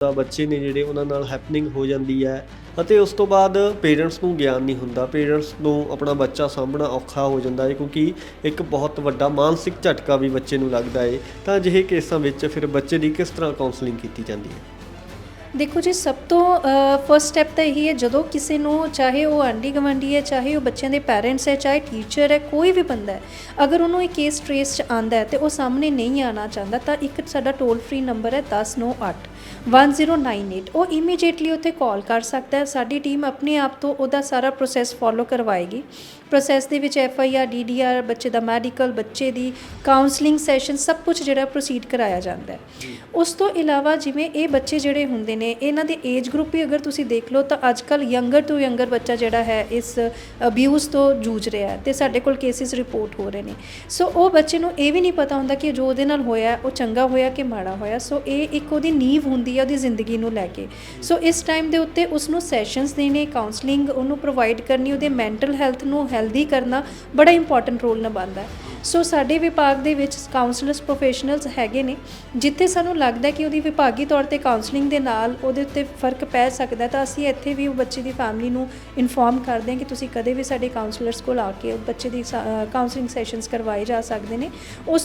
ਦਾ ਬੱਚੇ ਨੇ ਜਿਹੜੇ ਉਹਨਾਂ ਨਾਲ ਹੈਪਨਿੰਗ ਹੋ ਜਾਂਦੀ ਹੈ ਅਤੇ ਉਸ ਤੋਂ ਬਾਅਦ ਪੇਰੈਂਟਸ ਨੂੰ ਗਿਆਨ ਨਹੀਂ ਹੁੰਦਾ। ਪੇਰੈਂਟਸ ਨੂੰ ਆਪਣਾ ਬੱਚਾ ਸਾਂਭਣਾ ਔਖਾ ਹੋ ਜਾਂਦਾ ਹੈ ਕਿਉਂਕਿ ਇੱਕ ਬਹੁਤ ਵੱਡਾ ਮਾਨਸਿਕ ਝਟਕਾ ਵੀ ਬੱਚੇ ਨੂੰ ਲੱਗਦਾ ਹੈ। ਤਾਂ ਅਜਿਹੇ ਕੇਸਾਂ ਵਿੱਚ ਫਿਰ ਬੱਚੇ ਦੀ ਕਿਸ ਤਰ੍ਹਾਂ ਕਾਉਂਸਲਿੰਗ ਕੀਤੀ ਜਾਂਦੀ ਹੈ? ਦੇਖੋ ਜੀ ਸਭ ਤੋਂ ਫਰਸਟ ਸਟੈਪ ਤਾਂ ਇਹੀ ਹੈ ਜਦੋਂ ਕਿਸੇ ਨੂੰ ਚਾਹੇ ਉਹ ਆਂਢੀ ਗੁਆਂਢੀ ਹੈ ਚਾਹੇ ਉਹ ਬੱਚਿਆਂ ਦੇ ਪੈਰੈਂਟਸ ਹੈ ਚਾਹੇ ਟੀਚਰ ਹੈ ਕੋਈ ਵੀ ਬੰਦਾ ਹੈ ਅਗਰ ਉਹਨੂੰ ਇਹ ਕੇਸ ਟ੍ਰੇਸ ਚ ਆਂਦਾ ਹੈ ਤੇ ਉਹ ਸਾਹਮਣੇ ਨਹੀਂ ਆਣਾ ਚਾਹੁੰਦਾ ਤਾਂ ਇੱਕ ਸਾਡਾ ਟੋਲ ਫ੍ਰੀ ਨੰਬਰ ਹੈ 1098 1098 ਉਹ ਇਮੀਡੀਏਟਲੀ ਉੱਥੇ ਕਾਲ ਕਰ ਸਕਦਾ ਹੈ ਸਾਡੀ ਟੀਮ ਆਪਣੇ ਆਪ ਤੋਂ ਉਹਦਾ ਸਾਰਾ ਪ੍ਰੋਸੈਸ ਫੋਲੋ ਕਰਵਾਏਗੀ। ਪ੍ਰੋਸੈਸ ਦੇ ਵਿੱਚ F I R D D R ਬੱਚੇ ਦਾ ਮੈਡੀਕਲ ਬੱਚੇ ਦੀ ਕਾਉਂਸਲਿੰਗ ਸੈਸ਼ਨ ਸਭ ਕੁਝ ਜਿਹੜਾ ਪ੍ਰੋਸੀਡ ਕਰਾਇਆ ਜਾਂਦਾ ਹੈ। ਉਸ ਤੋਂ ਇਲਾਵਾ ਜਿਵੇਂ ਇਹ ਬੱਚੇ ਜਿਹੜੇ ਹੁੰਦੇ ਨੇ। ਇਹਨਾਂ ਦੇ ਏਜ ਗਰੁੱਪ ਵੀ ਅਗਰ ਤੁਸੀਂ ਦੇਖ ਲਓ ਤਾਂ ਅੱਜ ਕੱਲ ਯੰਗਰ ਤੋਂ ਯੰਗਰ ਬੱਚਾ ਜਿਹੜਾ ਹੈ ਇਸ ਅਬਿਊਜ਼ ਤੋਂ ਜੂਝ ਰਿਹਾ ਹੈ ਤੇ ਸਾਡੇ ਕੋਲ ਕੇਸਿਸ ਰਿਪੋਰਟ ਹੋ ਰਹੇ ਨੇ। ਸੋ ਉਹ ਬੱਚੇ ਨੂੰ ਇਹ ਵੀ ਨਹੀਂ ਪਤਾ ਹੁੰਦਾ ਕਿ ਜੋ ਉਹਦੇ ਨਾਲ ਹੋਇਆ, ਉਹ ਚੰਗਾ ਹੋਇਆ ਕਿ ਮਾੜਾ ਹੋਇਆ। ਸੋ ਇਹ ਇੱਕ ਉਹਦੀ ਨੀਂਵ ਹੁੰਦੀ ਹੈ ਉਹਦੀ ਜ਼ਿੰਦਗੀ ਨੂੰ ਲੈ ਕੇ। ਸੋ ਇਸ ਟਾਈਮ ਦੇ ਉੱਤੇ ਉਸ ਨੂੰ ਸੈਸ਼ਨਸ ਦੇਣੇ ਕਾਉਂਸਲਿੰਗ ਉਹਨੂੰ ਪ੍ਰੋਵਾਈਡ ਕਰਨੀ, ਉਹਦੇ ਮੈਂਟਲ ਹੈਲਥ ਨੂੰ ਹੈਲਦੀ ਕਰਨਾ ਬੜਾ ਇੰਪੋਰਟੈਂਟ ਰੋਲ ਨਿਭਾਉਂਦਾ ਹੈ। ਸੋ ਸਾਡੇ ਵਿਭਾਗ ਦੇ ਵਿੱਚ ਕਾਉਂਸਲਰਸ ਪ੍ਰੋਫੈਸ਼ਨਲਸ ਹੈਗੇ ਨੇ, ਜਿੱਥੇ ਸਾਨੂੰ ਲੱਗਦਾ ਕਿ ਉਹਦੀ ਵਿਭਾਗੀ ਤੌਰ ਤੇ ਕਾਉਂਸਲਿੰਗ ਦੇ ਨਾਲ ਉਹਦੇ ਉੱਤੇ ਫ਼ਰਕ ਪੈ ਸਕਦਾ ਤਾਂ ਅਸੀਂ ਇੱਥੇ ਵੀ ਉਹ ਬੱਚੇ ਦੀ ਫੈਮਿਲੀ ਨੂੰ ਇਨਫੋਰਮ ਕਰਦੇ ਹਾਂ ਕਿ ਤੁਸੀਂ ਕਦੇ ਵੀ ਸਾਡੇ ਕਾਉਂਸਲਰਸ ਕੋਲ ਆ ਕੇ ਬੱਚੇ ਦੀ ਕਾਉਂਸਲਿੰਗ ਸੈਸ਼ਨਸ ਕਰਵਾਏ ਜਾ ਸਕਦੇ ਨੇ। ਉਸ